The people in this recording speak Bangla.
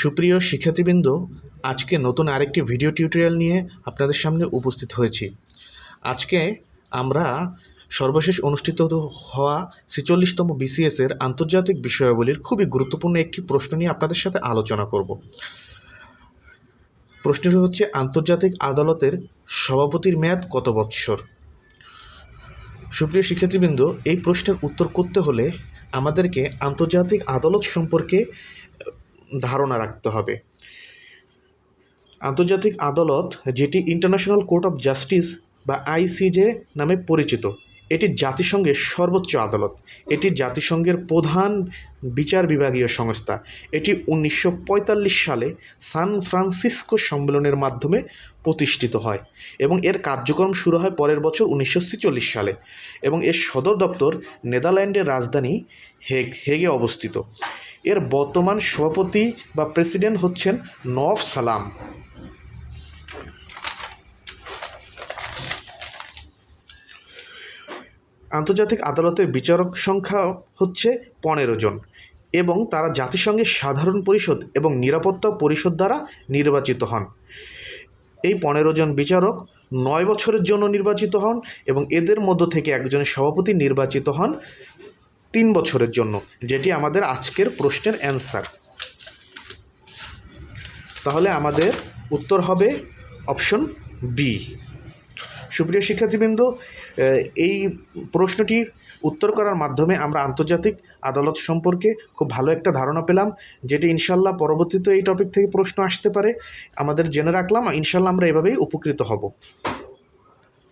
সুপ্রিয় শিক্ষার্থীবৃন্দ, আজকে নতুন আরেকটি ভিডিও টিউটোরিয়াল নিয়ে আপনাদের সামনে উপস্থিত হয়েছি। আজকে আমরা সর্বশেষ অনুষ্ঠিত হওয়া ছেচল্লিশতম বিসিএসের আন্তর্জাতিক বিষয়াবলীর খুবই গুরুত্বপূর্ণ একটি প্রশ্ন নিয়ে আপনাদের সাথে আলোচনা করব। প্রশ্নটি হচ্ছে, আন্তর্জাতিক আদালতের সভাপতির মেয়াদ কত বৎসর? সুপ্রিয় শিক্ষার্থীবৃন্দ, এই প্রশ্নের উত্তর করতে হলে আমাদেরকে আন্তর্জাতিক আদালত সম্পর্কে ধারণা রাখতে হবে। আন্তর্জাতিক আদালত যেটি ইন্টারন্যাশনাল কোর্ট অফ জাস্টিস বা আইসিজে নামে পরিচিত এটি জাতিসংঘের সর্বোচ্চ আদালত। এটি জাতিসংঘের প্রধান বিচার বিভাগীয় সংস্থা। এটি উনিশশো পঁয়তাল্লিশ সালে সান ফ্রান্সিসকো সম্মেলনের মাধ্যমে প্রতিষ্ঠিত হয় এবং এর কার্যক্রম শুরু হয় পরের বছর উনিশশো সালে এবং এর সদর দপ্তর নেদারল্যান্ডের রাজধানী হেগ, হেগে অবস্থিত। এর বর্তমান সভাপতি বা প্রেসিডেন্ট হচ্ছেন নওয়াব সালাম। আন্তর্জাতিক আদালতের বিচারক সংখ্যা হচ্ছে পনেরো জন এবং তারা জাতিসংঘের সাধারণ পরিষদ এবং নিরাপত্তা পরিষদ দ্বারা নির্বাচিত হন। এই পনেরো জন বিচারক নয় বছরের জন্য নির্বাচিত হন এবং এদের মধ্য থেকে একজন সভাপতি নির্বাচিত হন তিন বছরের জন্য, যেটি আমাদের আজকের প্রশ্নের অ্যান্সার। তাহলে আমাদের উত্তর হবে অপশন বি। সুপ্রিয় শিক্ষার্থীবৃন্দ এই প্রশ্নটির উত্তর করার মাধ্যমে আমরা আন্তর্জাতিক আদালত সম্পর্কে খুব ভালো একটা ধারণা পেলাম, যেটি ইনশাল্লাহ পরবর্তীতে এই টপিক থেকে প্রশ্ন আসতে পারে। আমাদের জেনে রাখলাম ইনশাল্লাহ আমরা এভাবেই উপকৃত হব।